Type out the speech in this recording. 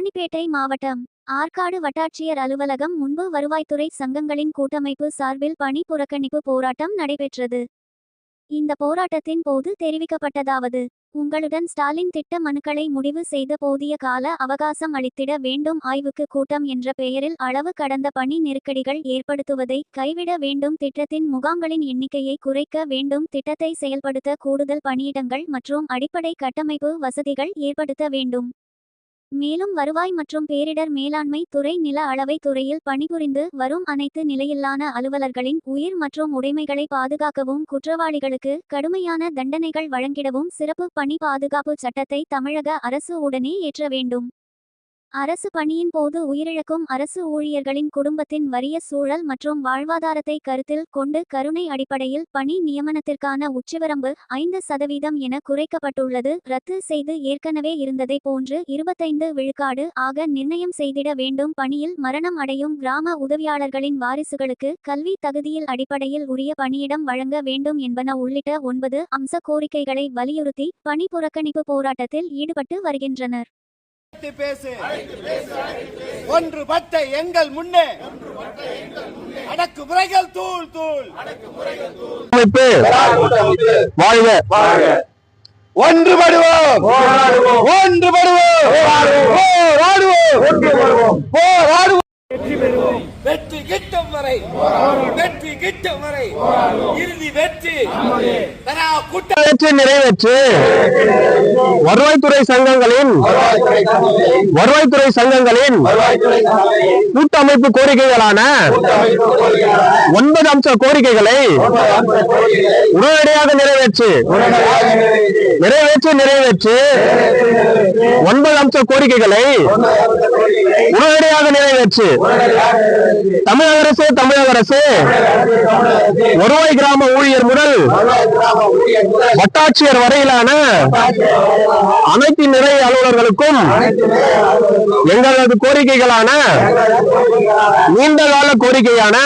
ராணிப்பேட்டை மாவட்டம் ஆற்காடு வட்டாட்சியர் அலுவலகம் முன்பு வருவாய்த்துறை சங்கங்களின் கூட்டமைப்பு சார்பில் பணி புறக்கணிப்பு போராட்டம் நடைபெற்றது. இந்த போராட்டத்தின் போது தெரிவிக்கப்பட்டதாவது உங்களுடன் ஸ்டாலின் திட்ட மனுக்களை முடிவு செய்த போதிய கால அவகாசம் அளித்திட வேண்டும் ஆய்வுக்கு கூட்டம் என்ற பெயரில் அளவு கடந்த பணி நெருக்கடிகள் ஏற்படுத்துவதை கைவிட வேண்டும் திட்டத்தின் முகாம்களின் எண்ணிக்கையை குறைக்க வேண்டும் திட்டத்தை செயல்படுத்த கூடுதல் பணியிடங்கள் மற்றும் அடிப்படை கட்டமைப்பு வசதிகள் ஏற்படுத்த வேண்டும். மேலும் வருவாய் மற்றும் பேரிடர் மேலாண்மை துறை நில அளவை துறையில் பணிபுரிந்து வரும் அனைத்து நிலையிலான அலுவலர்களின் உயிர் மற்றும் உடைமைகளை பாதுகாக்கவும் குற்றவாளிகளுக்கு கடுமையான தண்டனைகள் வழங்கிடவும் சிறப்பு பணி பாதுகாப்பு சட்டத்தை தமிழக அரசு உடனே ஏற்ற வேண்டும். அரசு பணியின் போது உயிரிழக்கும் அரசு ஊழியர்களின் குடும்பத்தின் வறிய சூழல் மற்றும் வாழ்வாதாரத்தை கருத்தில் கொண்டு கருணை அடிப்படையில் பணி நியமனத்திற்கான உச்சவரம்பு ஐந்து சதவீதம் என குறைக்கப்பட்டுள்ளது. ரத்து செய்து ஏற்கனவே இருந்ததை போன்று இருபத்தைந்து விழுக்காடு ஆக நிர்ணயம் செய்திட வேண்டும். பணியில் மரணம் அடையும் கிராம உதவியாளர்களின் வாரிசுகளுக்கு கல்வி தகுதியில் அடிப்படையில் உரிய பணியிடம் வழங்க வேண்டும் என்பன உள்ளிட்ட ஒன்பது அம்ச கோரிக்கைகளை வலியுறுத்தி பணி புறக்கணிப்பு போராட்டத்தில் ஈடுபட்டு வருகின்றனர். அழைத்து பேசு. ஒன்றுபட்ட எங்கள் முன்னே. அடக்குமுறைகள் தூள் தூள். அமைப்பு. வாழ்க. ஒன்றுபடுவோம். ஒன்றுபடுவோம். போராடுவோம். போராடுவோம். வெற்றி கிட்டும் வரை. கிட்டும் வரை இறுதி வெற்றி. தரா கூட்ட வெற்றி நிறைவேற்று. வருவாய்த்துறை சங்கங்களின் வருவாய்த்துறை சங்கங்களின் கூட்டமைப்பு கோரிக்கைகளான ஒன்பது அம்ச கோரிக்கைகளை உடனடியாக நிறைவேற்று. நிறைவேற்று நிறைவேற்று. ஒன்பது அம்ச கோரிக்கைகளை உடனடியாக நிறைவேற்று. தமிழக அரசு தமிழக அரசு வருவாய் கிராம ஊழியர் முதல் வட்டாட்சியர் வரையிலான அனைத்து நிறை அலுவலர்களுக்கும் எங்களது கோரிக்கைகளான நீண்ட கால கோரிக்கையான